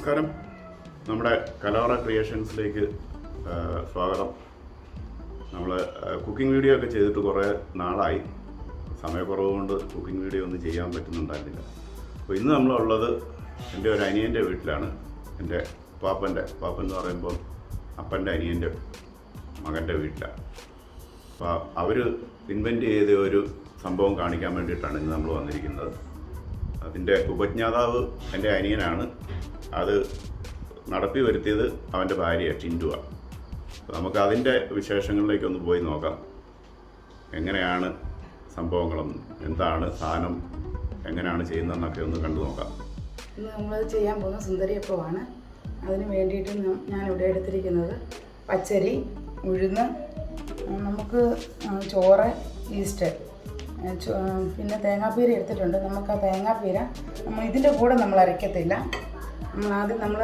നമസ്കാരം. നമ്മുടെ കലോറ ക്രിയേഷൻസിലേക്ക് സ്വാഗതം. നമ്മൾ കുക്കിംഗ് വീഡിയോ ഒക്കെ ചെയ്തിട്ട് കുറേ നാളായി. സമയക്കുറവ് കൊണ്ട് കുക്കിംഗ് വീഡിയോ ഒന്നും ചെയ്യാൻ പറ്റുന്നുണ്ടായിരുന്നില്ല. അപ്പോൾ ഇന്ന് നമ്മളുള്ളത് എന്റെ ഒരു അനിയന്റെ വീട്ടിലാണ്. എന്റെ പാപ്പന്റെ പാപ്പൻ എന്ന് പറയുമ്പോൾ അപ്പന്റെ അനിയന്റെ മകന്റെ വീട്ടിലാണ്. അപ്പോൾ അവർ ഇൻവെന്റ് ചെയ്ത ഒരു സംഭവം കാണിക്കാൻ വേണ്ടിയിട്ടാണ് ഇന്ന് നമ്മൾ വന്നിരിക്കുന്നത്. അതിന്റെ ഉപജ്ഞാതാവ് എന്റെ അനിയനാണ്. അത് നടത്തി വരുത്തിയത് അവന്റെ ഭാര്യ ടിൻഡുവാണ് നമുക്ക് അതിന്റെ വിശേഷങ്ങളിലേക്ക് ഒന്ന് പോയി നോക്കാം. എങ്ങനെയാണ് സംഭവങ്ങളും? എന്താണ് സാധനം? എങ്ങനെയാണ് ചെയ്യുന്നതെന്നൊക്കെ ഒന്ന് കണ്ടു നോക്കാം. ഇന്ന് നമ്മൾ ചെയ്യാൻ പോകുന്ന സുന്ദരിയപ്പമാണ് അതിന് വേണ്ടിയിട്ട് ഞാൻ ഇവിടെ എടുത്തിരിക്കുന്നത് പച്ചരി ഉഴുന്ന് നമുക്ക് ചോറ് ഈസ്റ്റ്. പിന്നെ തേങ്ങാപ്പീര എടുത്തിട്ടുണ്ട്. നമുക്ക് ആ തേങ്ങാപ്പീര നമ്മൾ ഇതിന്റെ കൂടെ നമ്മൾ അരയ്ക്കത്തില്ല. ആദ്യം നമ്മൾ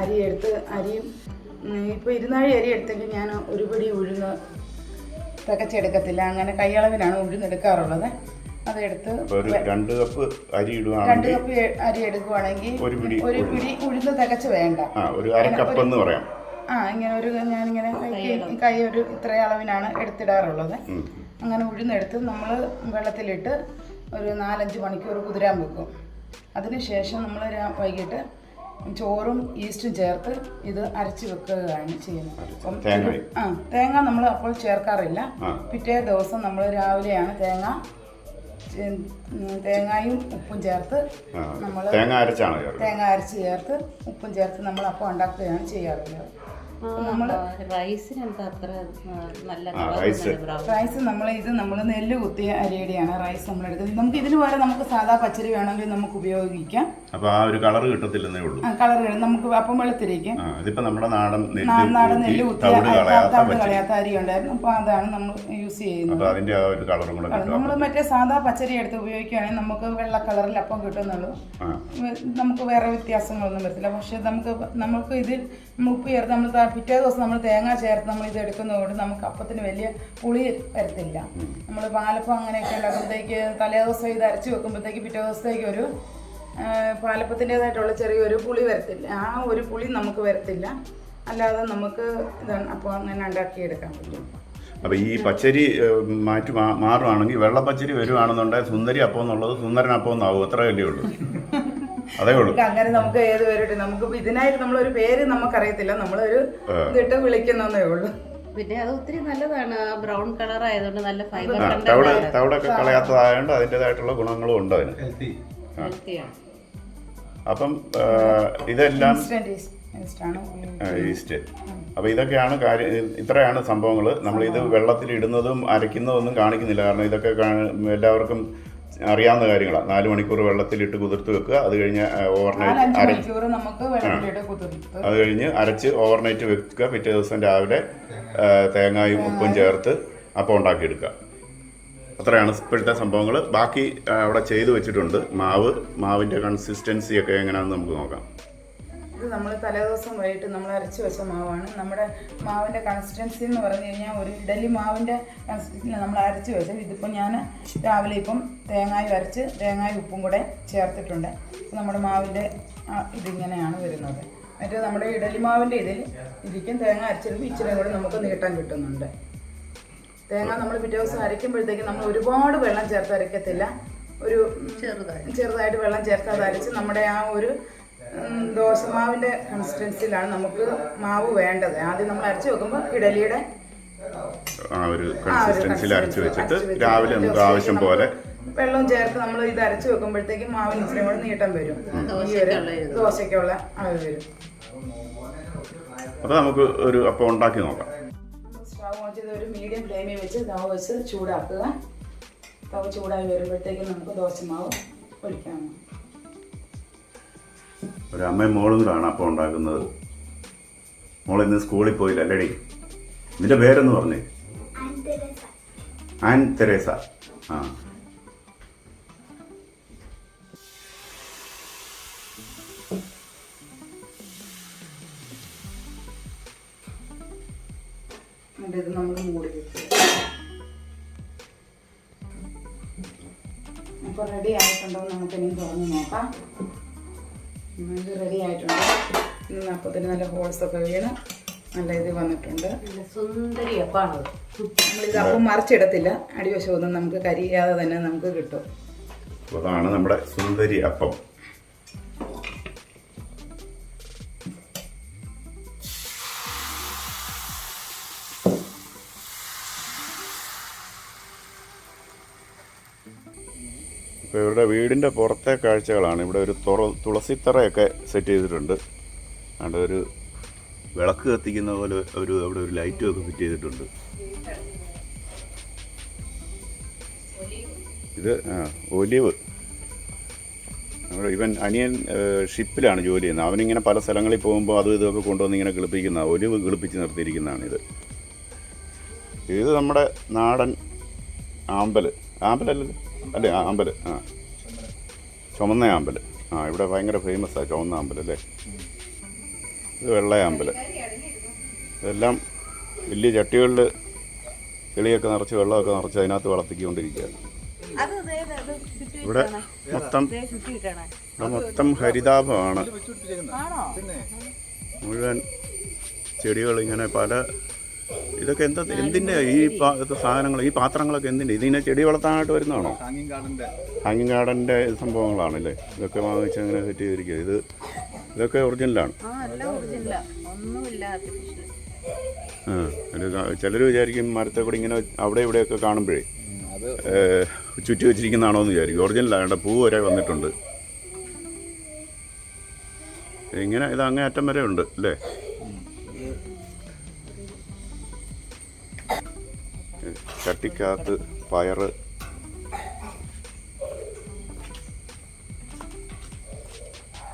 അരി എടുത്ത് അരിയും ഇപ്പോൾ ഇരുന്നാഴി അരി എടുത്തെങ്കിൽ ഞാൻ ഒരു പിടി ഉഴുന്ന് തികച്ചെടുക്കത്തില്ല. അങ്ങനെ കൈയളവിലാണ് ഉഴുന്നെടുക്കാറുള്ളത്. അതെടുത്ത് രണ്ട് കപ്പ് അരി രണ്ട് കപ്പ് അരി എടുക്കുവാണെങ്കിൽ ഒരു പിടി ഒരു പിടി ഉഴുന്ന് തികച്ച് വേണ്ട. ആ ഒരു അര കപ്പ് എന്ന് പറയാം. ആ ഇങ്ങനെ ഒരു ഞാനിങ്ങനെ കൈ ഒരു ഇത്ര അളവിനാണ് എടുത്തിടാറുള്ളത്. അങ്ങനെ ഉഴുന്നെടുത്ത് നമ്മൾ വെള്ളത്തിലിട്ട് ഒരു നാലഞ്ച് മണിക്കൂർ കുതിരാൻ വെക്കും. അതിനുശേഷം നമ്മൾ വൈകിട്ട് ചോറും ഈസ്റ്റും ചേർത്ത് ഇത് അരച്ച് വെക്കുകയാണ് ചെയ്യുന്നത്. അപ്പം. ആ തേങ്ങ നമ്മൾ അപ്പോൾ ചേർക്കാറില്ല. പിറ്റേ ദിവസം നമ്മൾ രാവിലെയാണ് തേങ്ങ തേങ്ങയും ഉപ്പും ചേർത്ത് നമ്മൾ തേങ്ങ അരച്ചാണ് തേങ്ങ അരച്ച് ചേർത്ത് ഉപ്പും ചേർത്ത് നമ്മൾ അപ്പം ഉണ്ടാക്കുകയാണ് ചെയ്യാറുള്ളത്. നമ്മൾ അത്ര നല്ല റൈസ്. റൈസ് നമ്മൾ ഇത് നമ്മൾ നെല്ല് കുത്തിയ അരിയുടെയാണ് റൈസ് നമ്മൾ എടുക്കുന്നത് നമുക്ക് ഇതിന് പകരം നമുക്ക് സാധാ പച്ചരി വേണമെങ്കിൽ നമുക്ക് ഉപയോഗിക്കാം. അപ്പോൾ ആ ഒരു കളർ കിട്ടത്തില്ലെന്നേ ഉള്ളൂ. കളർ നമുക്ക് അപ്പം വെളുത്തിരിക്കും ഇതിപ്പോൾ നമ്മുടെ നാടൻ നാടൻ നെല്ല് കുത്തിയ തവിട് കളയാത്ത അരി ഉണ്ടായിരുന്നു. അപ്പോൾ അതാണ് നമ്മൾ യൂസ് ചെയ്യുന്നത്. അതിന്റെ ആ ഒരു കളറും കൂടെ നമ്മൾ മറ്റേ സാധാ പച്ചരി എടുത്ത് ഉപയോഗിക്കുകയാണെങ്കിൽ നമുക്ക് വെള്ള കളറിൽ അപ്പം കിട്ടുന്നുള്ളൂ. നമുക്ക് വേറെ വ്യത്യാസങ്ങളൊന്നും വരത്തില്ല. പക്ഷെ നമുക്ക് നമുക്ക് ഇതിൽ ഉപ്പ് ചേർത്ത് നമ്മൾ പിറ്റേ ദിവസം നമ്മൾ തേങ്ങ ചേർത്ത് നമ്മൾ ഇത് എടുക്കുന്നതുകൊണ്ട് നമുക്ക് അപ്പത്തിന് വലിയ പുളി വരത്തില്ല. നമ്മൾ പാലപ്പം അങ്ങനെയൊക്കെ ഉണ്ടാക്കുമ്പോഴത്തേക്ക് തലേ ദിവസം ഇത് അരച്ച് വെക്കുമ്പോഴത്തേക്ക് പിറ്റേ ദിവസത്തേക്ക് ഒരു പാലപ്പത്തിന്റെതായിട്ടുള്ള ചെറിയൊരു പുളി വരത്തില്ല. ആ ഒരു പുളി നമുക്ക് വരത്തില്ല. അല്ലാതെ നമുക്ക് ഇതാണ് അപ്പോൾ അങ്ങനെ ഉണ്ടാക്കിയെടുക്കാൻ പറ്റും. അപ്പോൾ ഈ പച്ചരി മാറ്റി മാറുവാണെങ്കിൽ വെള്ളപ്പച്ചരി വരുവാണെന്നുണ്ടെങ്കിൽ സുന്ദരി അപ്പം എന്നുള്ളത് സുന്ദരൻ അപ്പം എന്നാവും. അത്ര വലിയ ഉള്ളൂ. അതേ ഉള്ളൂ. അങ്ങനെ നമുക്ക് ഏത് പേരിട്ട് നമുക്ക് ഇതിനായിട്ട് നമ്മളൊരു പേര് നമുക്കറിയത്തില്ല. നമ്മളൊരു ഇതിട്ട് വിളിക്കുന്നതേ ഉള്ളൂ. പിന്നെ അത് ഒത്തിരി നല്ലതാണ്. ബ്രൗൺ കളർ ആയതുകൊണ്ട് നല്ല ഫൈബർ തവിടൊക്കെ കളയാത്തതായതുകൊണ്ട് അതിന്റെതായിട്ടുള്ള ഗുണങ്ങളും ഉണ്ട് അതിന്. അപ്പം ഇതെല്ലാം ഈസ്റ്റ്. അപ്പോൾ ഇതൊക്കെയാണ് കാര്യം ഇത്രയാണ് സംഭവങ്ങൾ ഇത് വെള്ളത്തിൽ ഇടുന്നതും അരയ്ക്കുന്നതും ഒന്നും കാണിക്കുന്നില്ല. കാരണം ഇതൊക്കെ എല്ലാവർക്കും അറിയാവുന്ന കാര്യങ്ങളാണ് നാല് മണിക്കൂർ വെള്ളത്തിലിട്ട് കുതിർത്ത് വെക്കുക. അത് കഴിഞ്ഞ് ഓവർനൈറ്റ് അത് കഴിഞ്ഞ് അരച്ച് ഓവർനൈറ്റ് വെക്കുക. പിറ്റേ ദിവസം രാവിലെ തേങ്ങായും ഉപ്പും ചേർത്ത് അപ്പം ഉണ്ടാക്കിയെടുക്കുക. അത്രയാണ് ഇപ്പോഴത്തെ സംഭവങ്ങൾ. ബാക്കി അവിടെ ചെയ്തു വെച്ചിട്ടുണ്ട്. മാവ് മാവിന്റെ കൺസിസ്റ്റൻസി ഒക്കെ എങ്ങനെയാണെന്ന് നമുക്ക് നോക്കാം. ഇത് നമ്മൾ തലേദിവസം വൈകിട്ട് നമ്മൾ അരച്ച് വെച്ച മാവാണ്. നമ്മുടെ മാവിന്റെ കൺസിസ്റ്റൻസി എന്ന് പറഞ്ഞു കഴിഞ്ഞാൽ ഒരു ഇഡലി മാവിന്റെ കൺസിസ്റ്റൻസി നമ്മൾ അരച്ച് വെച്ചത് ഇതിപ്പോൾ ഞാൻ രാവിലെ ഇപ്പം തേങ്ങായും അരച്ച് തേങ്ങായും ഉപ്പും കൂടെ ചേർത്തിട്ടുണ്ട്. നമ്മുടെ മാവിന്റെ ഇതിങ്ങനെയാണ് വരുന്നത്. മറ്റേ നമ്മുടെ ഇഡലി മാവിന്റെ ഇതിൽ ഇരിക്കും തേങ്ങ അരച്ചിടുമ്പോൾ ഇച്ചിരി കൂടെ നമുക്ക് നീട്ടാൻ കിട്ടുന്നുണ്ട്. തേങ്ങ നമ്മൾ പിറ്റേ ദിവസം അരയ്ക്കുമ്പോഴത്തേക്ക് നമ്മൾ ഒരുപാട് വെള്ളം ചേർത്ത് അരയ്ക്കത്തില്ല. ഒരു ചെറുതായിട്ട് വെള്ളം ചേർത്ത് അത് അരച്ച് നമ്മുടെ ആ ഒരു ദോശമാവിന്റെ കൺസിസ്റ്റൻസിയിലാണ് നമുക്ക് മാവ് വേണ്ടത്. ആദ്യം നമ്മൾ അരച്ച് വെക്കുമ്പോൾ ഇഡലിയുടെ ആ ഒരു കൺസിസ്റ്റൻസിൽ കൺസിസ്റ്റൻസിയിൽ അരച്ച് വെച്ചിട്ട് രാവിലെ നമുക്ക് ആവശ്യം പോലെ വെള്ളം ചേർത്ത് നമ്മൾ ഇത് അരച്ച് വെക്കുമ്പോഴത്തേക്കും മാവിന് ഇച്ചിരി കൂടെ നീട്ടം വരും. ഈ ഒരു. ദോശയ്ക്കുള്ള അളവ് വരും. അപ്പോൾ നമുക്ക് ഒരു അപ്പം ഉണ്ടാക്കി നോക്കാം. സ്റ്റവ് ഓൺ ചെയ്ത് ഒരു മീഡിയം ഫ്ലെയിമിൽ വെച്ച് തവ വെച്ച് ചൂടാക്കുക. തവ ചൂടായി വരുമ്പോഴത്തേക്കും നമുക്ക് ദോശമാവ് ഒഴിക്കാം ഒരു അമ്മയും മോളും കൂടാണ് അപ്പം ഉണ്ടാക്കുന്നത്. മോൾ ഇന്ന് സ്കൂളിൽ പോയില്ല അല്ലേടി. നിന്റെ പേരെന്ന് പറഞ്ഞേ? Ann Teresa. ആ. ഇത് നമ്മൾ മൂടി റെഡി ആയിട്ടുണ്ടോ എന്ന് നമുക്ക് ഇനി തുറന്ന് നോക്കാം. ഇത് റെഡി ആയിട്ടുണ്ട്. ഇന്ന് അപ്പത്തിന് നല്ല ഹോൾസ് ഒക്കെ വീണ് നല്ല ഇത് വന്നിട്ടുണ്ട്. സുന്ദരി അപ്പാണ് നമ്മളിത് അപ്പം മറിച്ചിടത്തില്ല. അടിവശമൊന്നും നമുക്ക് കരിയാതെ തന്നെ നമുക്ക് കിട്ടും. അതാണ് നമ്മുടെ സുന്ദരി അപ്പം. ഇപ്പോൾ ഇവരുടെ വീടിന്റെ പുറത്തെ കാഴ്ചകളാണ്. ഇവിടെ ഒരു തുറ തുളസിത്തറയൊക്കെ സെറ്റ് ചെയ്തിട്ടുണ്ട്. അവിടെ ഒരു വിളക്ക് കത്തിക്കുന്ന പോലെ ഒരു അവിടെ ഒരു ലൈറ്റും ഒക്കെ ഫിറ്റ് ചെയ്തിട്ടുണ്ട്. ഇത് ആ ഒലിവ്. ഇവൻ അനിയൻ ഷിപ്പിലാണ് ജോലി ചെയ്യുന്നത്. അവനിങ്ങനെ പല സ്ഥലങ്ങളിൽ പോകുമ്പോൾ അതും ഇതൊക്കെ കൊണ്ടുവന്ന് ഇങ്ങനെ കിളിപ്പിക്കുന്ന ഒലിവ് കിളിപ്പിച്ച് നിർത്തിയിരിക്കുന്നതാണ് ഇത്. ഇത് നമ്മുടെ നാടൻ ആമ്പൽ ആമ്പലല്ലല്ലോ അല്ലേ ആ, അമ്പൽ ആ. ചുമന്ന അമ്പൽ. ആ ഇവിടെ ഭയങ്കര ഫേമസാണ് ചുവന്ന ആമ്പൽ അല്ലേ? ഇത് വെള്ള ആമ്പൽ ഇതെല്ലാം വലിയ ചട്ടികളിൽ ചെളിയൊക്കെ നിറച്ച് വെള്ളമൊക്കെ നിറച്ച് അതിനകത്ത് വളർത്തിക്കൊണ്ടിരിക്കുകയാണ്. അത് ദേ ദേ അത് ചുറ്റി ഇവിടെ മൊത്തം ദേ ചുറ്റി ഇട്ടണേ. ഇവിടെ മൊത്തം ഹരിതാപമാണ് ആണോ? മുഴുവൻ ചെടികൾ ഇങ്ങനെ പല ഇതൊക്കെ എന്താ എന്തിന്റെ ഈ സാധനങ്ങൾ ഈ പാത്രങ്ങളൊക്കെ എന്തിന്റെ? ഇതിനെ ചെടി വളർത്താനായിട്ട് വരുന്നതാണോ? ഹാങ്ങിങ് ഗാർഡന്റെ ഗാർഡന്റെ സംഭവങ്ങളാണല്ലേ ഇതൊക്കെ വാങ്ങിച്ച് അങ്ങനെ സെറ്റ് ചെയ്തിരിക്കുക ഇത് ഇതൊക്കെ ഒറിജിനലാണ്. ചിലർ വിചാരിക്കും മരത്തെ കൂടി ഇങ്ങനെ അവിടെ ഇവിടെയൊക്കെ കാണുമ്പോഴേ അത് ചുറ്റി വെച്ചിരിക്കുന്നതാണോ എന്ന് വിചാരിക്കും. ഒറിജിനലാണ് പൂ വരെ വന്നിട്ടുണ്ട്. ഇങ്ങനെ ഇത് അങ്ങേ അറ്റം വരെ ഉണ്ട് അല്ലേ? ചട്ടിക്കകത്ത് പയറ്.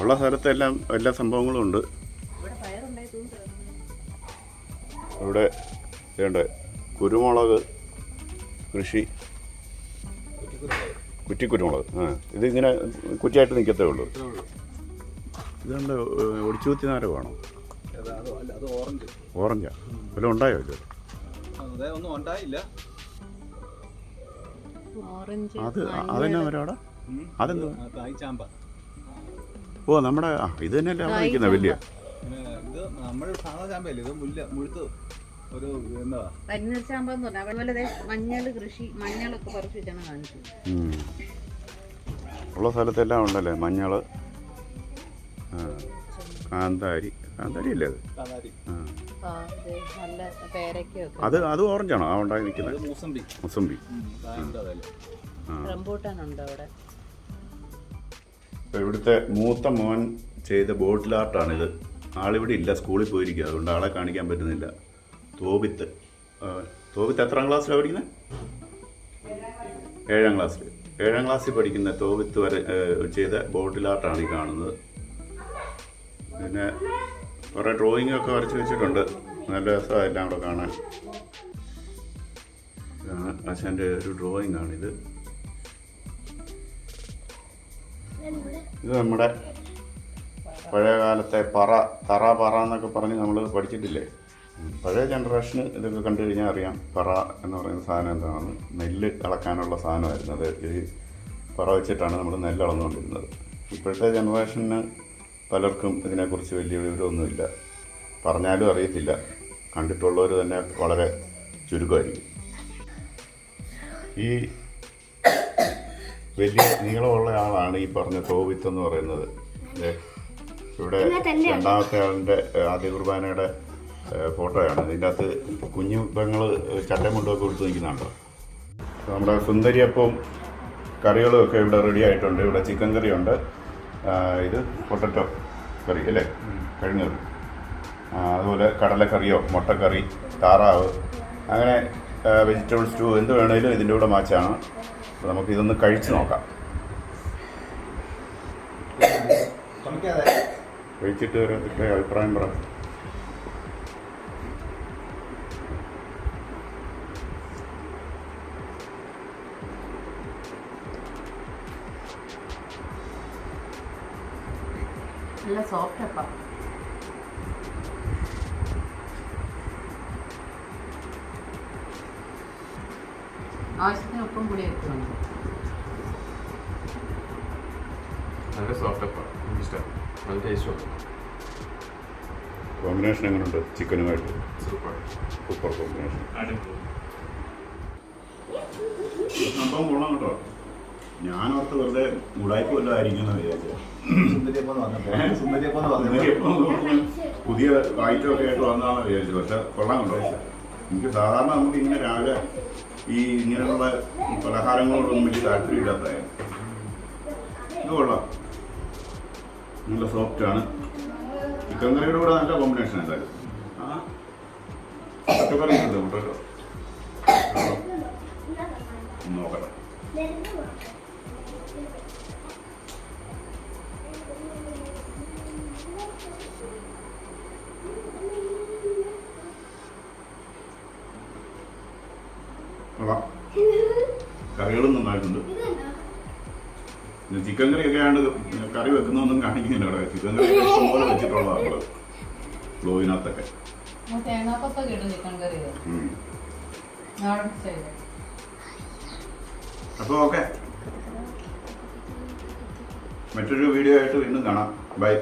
ഉള്ള സ്ഥലത്തെല്ലാം എല്ലാ സംഭവങ്ങളും ഉണ്ട്. ഇവിടെ വേണ്ട കുരുമുളക് കൃഷി. കുറ്റിക്കുരുമുളക് ആ ഇതിങ്ങനെ കുറ്റിയായിട്ട് നിൽക്കത്തേ ഉള്ളൂ. ഇതുകൊണ്ട് ഒടിച്ചുകുത്തി നാരകമാണോ വേണോ ഓറഞ്ച്. വല്ലതും ഉണ്ടായോ ഇത്? അതെ ഒന്നും ഉണ്ടായില്ല. ഓറഞ്ച് അത് അതെന്നാ വരും അവിടെ? അതെന്താ? ആ, തായ് ചാമ്പ. ഓ നമ്മുടെ ആ ഇത് തന്നെയല്ലേ അവിടെ വലിയ. ഇത് നമ്മൾ സാധാ ചാമ്പയല്ലേ ഇത് മുല്ല മുഴുത്ത് ഒരു എന്താ? കരിനീർ ചാമ്പെന്ന് പറഞ്ഞാൽ അതുപോലെ ദേ മഞ്ഞൾ കൃഷി മഞ്ഞളൊക്കെ പറിച്ച് വെച്ചാണ് കാണിച്ചത് ഉം. ഉള്ള സ്ഥലത്തെല്ലാം ഉണ്ടല്ലേ മഞ്ഞൾ കാന്താരി. കാന്താരി. അല്ലേ അത് അത് അത് ഓറഞ്ചാണോ? ആ ഉണ്ടായി നിൽക്കുന്നത്. മുസംബി മുസംബി ഇവിടുത്തെ മൂത്ത മോൻ ചെയ്ത ബോട്ടിൽ ആർട്ടാണിത്. ആളിവിടെ ഇല്ല സ്കൂളിൽ പോയിരിക്കുക അതുകൊണ്ട് ആളെ കാണിക്കാൻ പറ്റുന്നില്ല. തോപിത്ത്. തോപിത്ത് എത്രാം ക്ലാസ്സിലാണ് പഠിക്കുന്നത് ഏഴാം ക്ലാസ്സിൽ ഏഴാം ക്ലാസ്സിൽ പഠിക്കുന്ന തോപിത്ത് വരെ ചെയ്ത ബോട്ടിൽ ആർട്ടാണ് ഈ കാണുന്നത്. പിന്നെ കുറേ ഡ്രോയിങ് ഒക്കെ വരച്ച് വെച്ചിട്ടുണ്ട്. നല്ല രസമാണ് എല്ലാം കൂടെ കാണാൻ. അച്ഛന്റെ ഒരു ഡ്രോയിങ് ആണിത് ഇത്. നമ്മുടെ പഴയ കാലത്തെ പറ തറ പറ എന്നൊക്കെ പറഞ്ഞ് നമ്മൾ പഠിച്ചിട്ടില്ലേ? പഴയ ജനറേഷന് ഇതൊക്കെ കണ്ടു കഴിഞ്ഞാൽ അറിയാം. പറ എന്ന് പറയുന്ന സാധനം എന്താണ് നെല്ല് ഇളക്കാനുള്ള സാധനമായിരുന്നു. അത് ഈ പറ വെച്ചിട്ടാണ് നമ്മൾ നെല്ല് അളന്നുകൊണ്ടിരുന്നത്. ഇപ്പോഴത്തെ ജനറേഷന് പലർക്കും ഇതിനെക്കുറിച്ച് വലിയ വിവരമൊന്നുമില്ല. പറഞ്ഞാലും അറിയത്തില്ല. കണ്ടിട്ടുള്ളവർ തന്നെ വളരെ ചുരുക്കമായിരിക്കും. ഈ വലിയ നീളമുള്ള ആളാണ് ഈ പറഞ്ഞ തോവിത്ത് എന്ന് പറയുന്നത്. ഇവിടെ രണ്ടാമത്തെ ആളിന്റെ ആദ്യ കുർബാനയുടെ ഫോട്ടോയാണ്. ഇതിന്റെ അകത്ത് കുഞ്ഞു പെങ്ങൾ ചട്ടയും മുണ്ടൊക്കെ കൊടുത്ത് നിൽക്കുന്നുണ്ടോ? നമ്മുടെ സുന്ദരിയപ്പവും കറികളും ഒക്കെ ഇവിടെ റെഡി ആയിട്ടുണ്ട്. ഇവിടെ ചിക്കൻ കറിയുണ്ട്. ഇത് പൊട്ടറ്റോ കറി അല്ലേ? കഴിഞ്ഞത് കറി അതുപോലെ കടലക്കറിയോ മുട്ടക്കറി താറാവ് അങ്ങനെ വെജിറ്റബിൾ സ്റ്റൂ എന്ത് വേണേലും ഇതിന്റെ കൂടെ മാച്ചാണ്. അപ്പോൾ നമുക്ക് ഇതൊന്ന് കഴിച്ച് നോക്കാം. കഴിച്ചിട്ട് ഓരോരുത്തരുടെ അഭിപ്രായം പറ. നല്ല സോഫ്റ്റ് അപ്പം. ആവശ്യത്തിന് ഉപ്പും കൂടി ഉണ്ട് നല്ല സോഫ്റ്റ് അപ്പം. ഇഷ്ടം നല്ല ടേസ്റ്റ് ഉണ്ട്. കോമ്പിനേഷൻ എങ്ങനെയുണ്ട് ചിക്കനുമായിട്ട് സൂപ്പർ സൂപ്പർ കോമ്പിനേഷൻ അടിപൊളി. സംഭവം കൊള്ളാം കേട്ടോ. ഞാനോർത്ത് വെറുതെ ഉടായ്പ വല്ലതും ആയിരിക്കും എന്ന് വിചാരിച്ചു പുതിയ വായിച്ചൊക്കെ ഒക്കെ ആയിട്ട് വന്നതാണെന്ന് വിചാരിച്ചു പക്ഷെ കൊള്ളാം കൊള്ളാം എനിക്ക് സാധാരണ നമുക്ക് ഇങ്ങനെ രാവിലെ ഈ ഇങ്ങനെയുള്ള പലഹാരങ്ങളോടൊന്നും വലിയ താല്പര്യമില്ലാത്തതായിരുന്നു ഇത് കൊള്ളാം. നല്ല സോഫ്റ്റ് ആണ്. ചിക്കൻ കറിയുടെ കൂടെ നല്ല കോമ്പിനേഷൻ എന്തായാലും. ആ പച്ചക്കറി ഉണ്ട് നോക്കട്ടെ. കറികളും നന്നായിട്ടുണ്ട് ചിക്കൻ കറി ഒക്കെ ആണ്ട് കറി വെക്കുന്നൊന്നും കാണിക്കുന്നില്ല അവിടെ ചിക്കൻ കറി ഇഷ്ടംപോലെ വെച്ചിട്ടുള്ളതാണ് നമ്മൾ ഗ്ലോവിനകത്തൊക്കെ തേങ്ങാക്കൊത്തൊക്കെ ഇടും ചിക്കൻ കറി. അപ്പോൾ ഓക്കെ. മറ്റൊരു വീഡിയോ ആയിട്ട് വീണ്ടും കാണാം. ബൈ